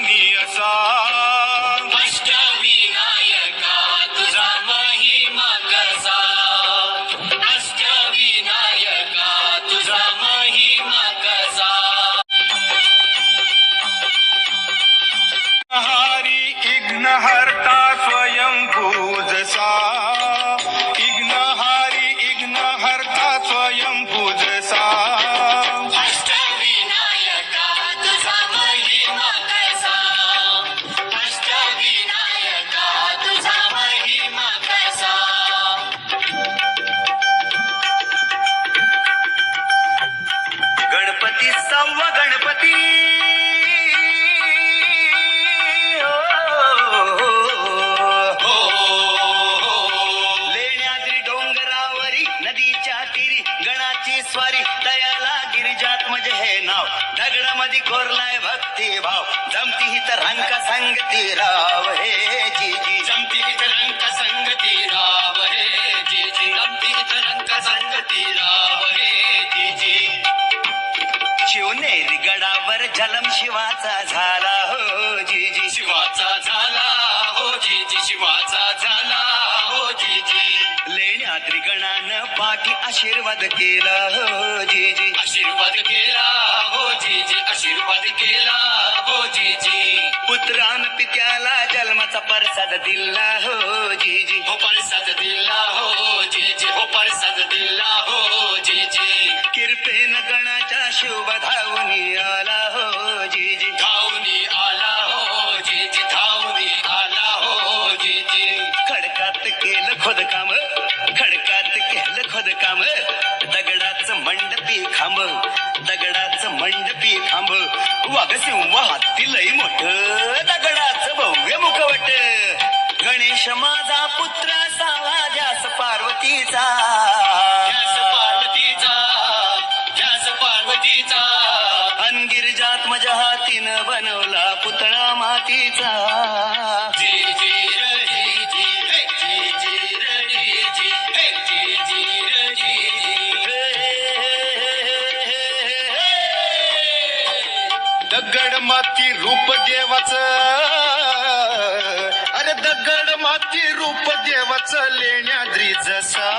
भक्तांनी असा दगडामध्ये कोरलाय भक्ती भाव. जमती ही तर रंका संगती राव हे जी जी जमती रंग संगती राव हे जी जी जमती रंग संगती राव हे जी जी शिवनेरी गडावर जलम शिवाचा झाला हो जी जी शिवाचा झाला हो जी जी शिवाचा झाला हो जी जी लेण्याद्री गणानं पाठी आशीर्वाद केला हो जी जी आशीर्वाद केला हो आशीर्वाद केला हो जी जी पुत्रान पित्याला जन्माचा प्रसाद दिला हो जी जी हो परसाद दिला हो जी जी हो परसाद दिला हो जी जी किरपेन गणाच्या शुभ धावून आला हो जी जी धावनी आला हो जी जी धावनी आला हो जी जी खडकात केलं खोदकाम खडकात केलं खोदकाम दगडाच मंडपी खांब वाघसिंह हत्ती लई मोठ दगडाच भव्य मुखवट. गणेश माझा पुत्र सावा जास पार्वतीचा. माती रूप देवाच. अरे दगड माती रूप देवाच लेण्याद्री जसा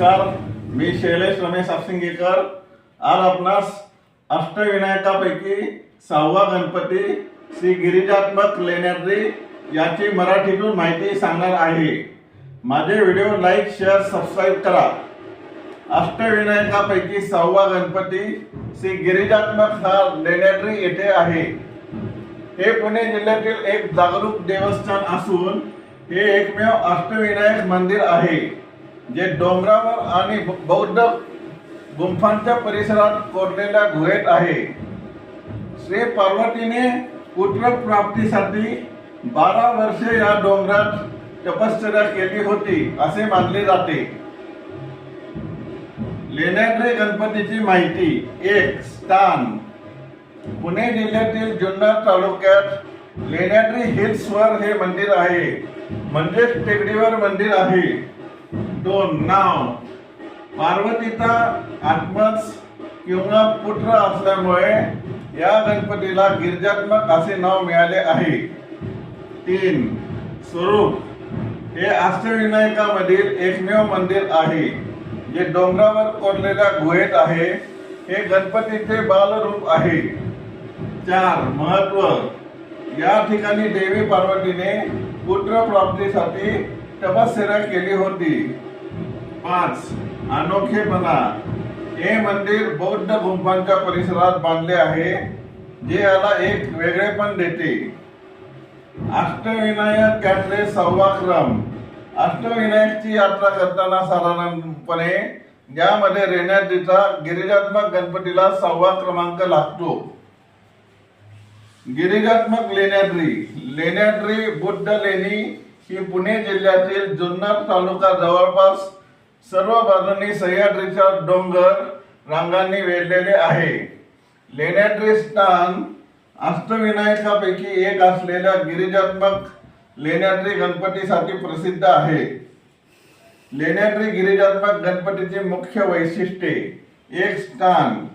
नमस्कार. मी शैलेश रमेश आपसिंगेकर. आज आपणास अष्टविनायकापैकी सहावा गणपती श्री गिरिजात्मक लेण्याद्री याची मराठीतून माहिती सांगणार आहे. माझे व्हिडिओ लाईक शेअर सबस्क्राईब करा. अष्टविनायकापैकी सहावा गणपती श्री गिरिजात्मक हा लेण्याद्री येथे आहे. हे पुणे जिल्ह्यातील एक जागरूक देवस्थान असून हे एकमेव अष्टविनायक मंदिर आहे. जे डोंगरावर आणि बौद्ध गुंफांच्या परिसरात कोरलेल्या गुहेत आहे. श्री पार्वतीने पुत्र प्राप्तीसाठी बारा वर्षे या डोंगरात तपश्चर्या केली होती असे मानले जाते. लेण्याद्री गणपतीची माहिती. एक स्थान. पुणे जिल्ह्यातील जुन्नर तालुक्यात लेण्याद्री हिल्सवर हे मंदिर आहे. म्हणजेच टेकडीवर मंदिर आहे. दोन. नाव. पार्वतीचा आत्मज किंवा पुत्र असल्यामुळे या गणपतीला गिरिजात्मक असे नाव मिळाले आहे. तीन. स्वरूप. हे अष्टविनायकामधील एकमेव मंदिर आहे. जे डोंगरावर कोरलेल्या गुहेत आहे. हे गणपतीचे बालरूप आहे. चार. महत्त्व. या ठिकाणी देवी पार्वतीने पुत्र प्राप्तीसाठी तपश्चर्या केली होती. पाच अनोखेपणा हे मंदिर बौद्ध गुंफांच्या परिसरात बांधले आहे जे याला एक वेगळेपण देते. अष्टविनायक यात्रे सहावा क्रम. अष्टविनायकची यात्रा करताना साधारणपणे ज्यामध्ये रेण्याद्रीचा गिरिजात्मक गणपतीला सहावा क्रमांक लागतो. गिरिजात्मक लेण्याद्री. लेण्याद्री बुद्ध लेणी ही पुणे जिल्ह्यातील जुन्नर तालुका जवळपास सर्व बाजूंनी सह्याद्रीच्या डोंगर रांगांनी वेढलेले आहे. लेण्याद्री स्थान अष्टविनायकापैकी एक असलेल्या गिरिजात्मक लेण्याद्री गणपतीसाठी प्रसिद्ध आहे. लेण्याद्री गिरिजात्मक गणपतीचे मुख्य वैशिष्ट्ये. एक स्थान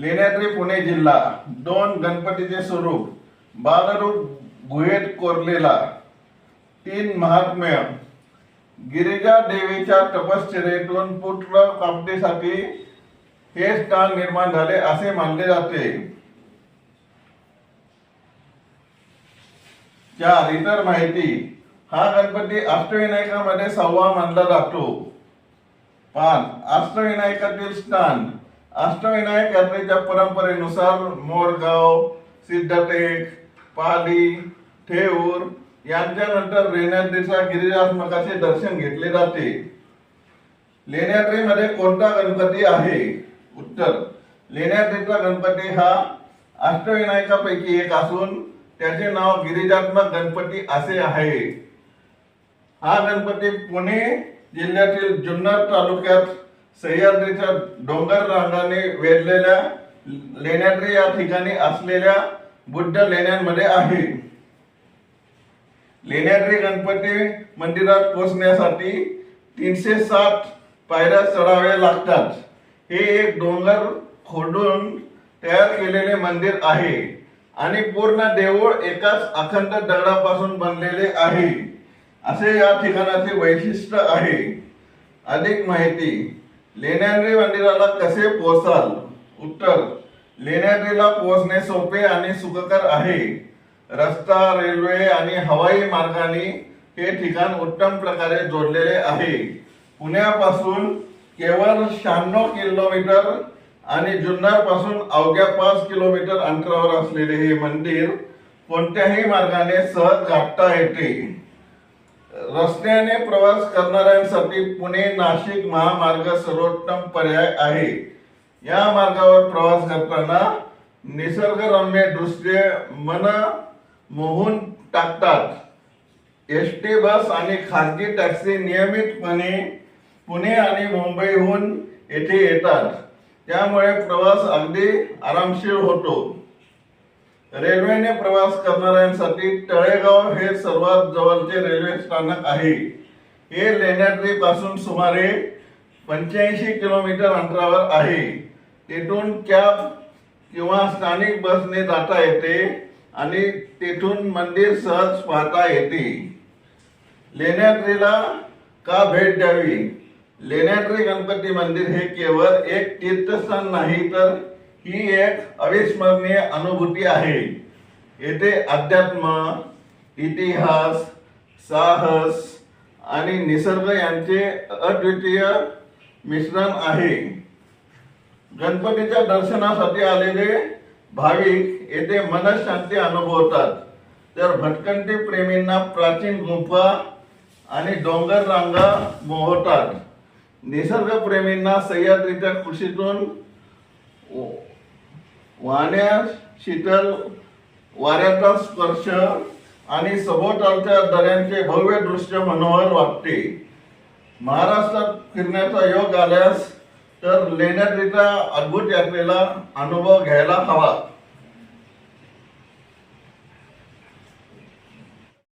लेण्याद्री पुणे जिल्हा. दोन गणपतीचे स्वरूप. बालरूप गुहेत कोरलेला. तीन महात्म्य. गिरिजा देवीच्या तपश्चर्येतून पुत्र प्राप्तीसाठी हे स्थान निर्माण झाले असे मानले जाते. चार इतर माहिती हा गणपती अष्टविनायकामध्ये सहावा मानला जातो. पाच अष्टविनायकातील स्थान अष्टविनायक यात्रेच्या परंपरेनुसार मोरगाव सिद्धटेक पाली ठेऊर यांच्यानंतर लेण्याद्रीचा गिरिजात्मकाचे दर्शन घेतले जाते. लेण्याद्रीमध्ये कोणता गणपती आहे? उत्तर. लेण्याद्रीचा गणपती हा अष्टविनायकापैकी एक असून त्याचे नाव गिरिजात्मक गणपती असे आहे. हा गणपती पुणे जिल्ह्यातील जुन्नर तालुक्यात सह्याद्रीच्या डोंगर रांगाने वेढलेल्या लेण्याद्री या ठिकाणी असलेल्या बुद्ध लेण्यांमध्ये आहे. लेण्याद्री गणपती मंदिरात पोचण्यासाठी तीनशे सात पायऱ्या चढाव्या लागतात. हे एक डोंगर खोडून तयार केलेले मंदिर आहे आणि पूर्ण देऊळ एकाच अखंड दगडापासून बनलेले आहे. असे या ठिकाणाचे वैशिष्ट्य आहे. अधिक माहिती लेण्याद्री मंदिराला कसे पोहोचाल? उत्तर लेण्याद्रीला पोहोचणे सोपे आणि सुखकर आहे. रस्ता रेल्वे आणि हवाई मार्गाने हे ठिकाण उत्तम प्रकारे जोडलेले आहे. पुण्यापासून केवळ शहाण्णव किलोमीटर आणि जुन्नरपासून अवघ्या पाच किलोमीटर अंतरावर असलेले हे मंदिर कोणत्याही मार्गाने सहज गाठता येते. रस्त्याने प्रवास करणाऱ्यांसाठी पुणे नाशिक महामार्ग सर्वोत्तम पर्याय आहे. या मार्गावर प्रवास करताना निसर्गरम्य दृश्य मन मोहून टाकतात. एस टी बस आणि खाजगी टॅक्सी नियमितपणे पुणे आणि मुंबईहून येथे येतात. त्यामुळे प्रवास अगदी आरामशीर होतो. रेल्वेने प्रवास करणाऱ्यांसाठी तळेगाव हे सर्वात जवळचे रेल्वे स्थानक आहे. हे लेण्याद्री पासून सुमारे पंच्याऐंशी किलोमीटर अंतरावर आहे. तिथून कॅब किंवा स्थानिक बसने जाता येते. आणि तेथून मंदिर सहज पाहता येते. लेण्याद्रीला का भेट द्यावी? लेण्याद्री गणपती मंदिर हे केवळ एक तीर्थस्थान नाही तर ही एक अविस्मरणीय अनुभूती आहे. येथे अध्यात्म इतिहास साहस आणि निसर्ग यांचे अद्वितीय मिश्रण आहे. गणपतीच्या दर्शनासाठी आलेले भाविक येथे मनशांती अनुभवतात. तर भटकंती प्रेमींना प्राचीन गुंफा आणि डोंगर रांगा मोहतात. निसर्गप्रेमींना सह्याद्रीच्या कृषीतून वाहण्या शीतल वाऱ्याचा स्पर्श आणि सभोवतालच्या दऱ्यांचे भव्य दृश्य मनोहर वाटते. महाराष्ट्रात फिरण्याचा योग आल्यास तर लेण्याद्रीच्या अद्भुत यात्रेला अनुभव घ्यायला हवा.